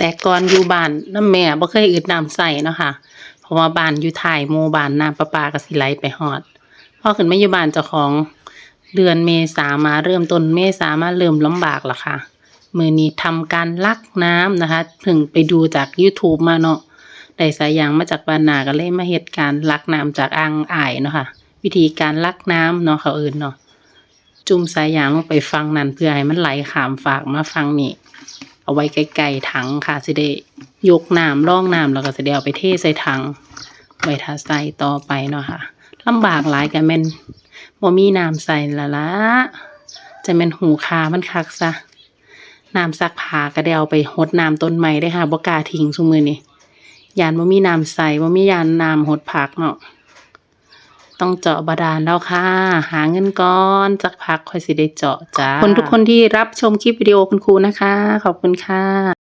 แต่ก่อนอยู่บ้านน้ำแม่บ่เคยอึดน้ำใส่เนาะค่ะเพราะว่าบ้านอยู่ท้ายหมู่บ้านน้ำประปาก็สิไหลไปฮอดพอขึ้นมาอยู่บ้านเจ้าของเดือนเมษามาเริ่มต้นเมษามาเริ่มลำบากละค่ะ มือนี้ทำการลักน้ำนะคะ ถึงไปดูจาก YouTube มาเนาะได้สายยางมาจากบ้านนาก็เลยมาเฮ็ดการ์ลักน้ำจากอ่างอ่ายเนาะค่ะ วิธีการลักน้ำเนาะเขาเอื่นเนาะจุ่มสายยางลงไปฟังนั่นเพื่อให้มันไหลขามฝากมาฟังนี่ เอาไว้ไกลๆถังค่ะสิได้ยกน้ำร่องน้ำแล้วก็สิได้เอาไปเทใส่ถังไว้ทาใส่ต่อไปเนาะค่ะลำบากหลายก็แม่นบ่มีน้ำใส่ละละจะแม่นหูคามันคักซะน้ำซักผ้าก็ได้เอาไปหดน้ำต้นไม้ได้ค่ะบ่กล้าทิ้งซุมือนี้ยานบ่มีน้ำใส่บ่มียานน้ำหดผักเนาะ ต้องเจาะบาดาลแล้วค่ะ หาเงินก่อนสักพักค่อยสิได้เจาะจ้าคนทุกคนที่รับชมคลิปวิดีโอคุณครูนะคะ ขอบคุณค่ะ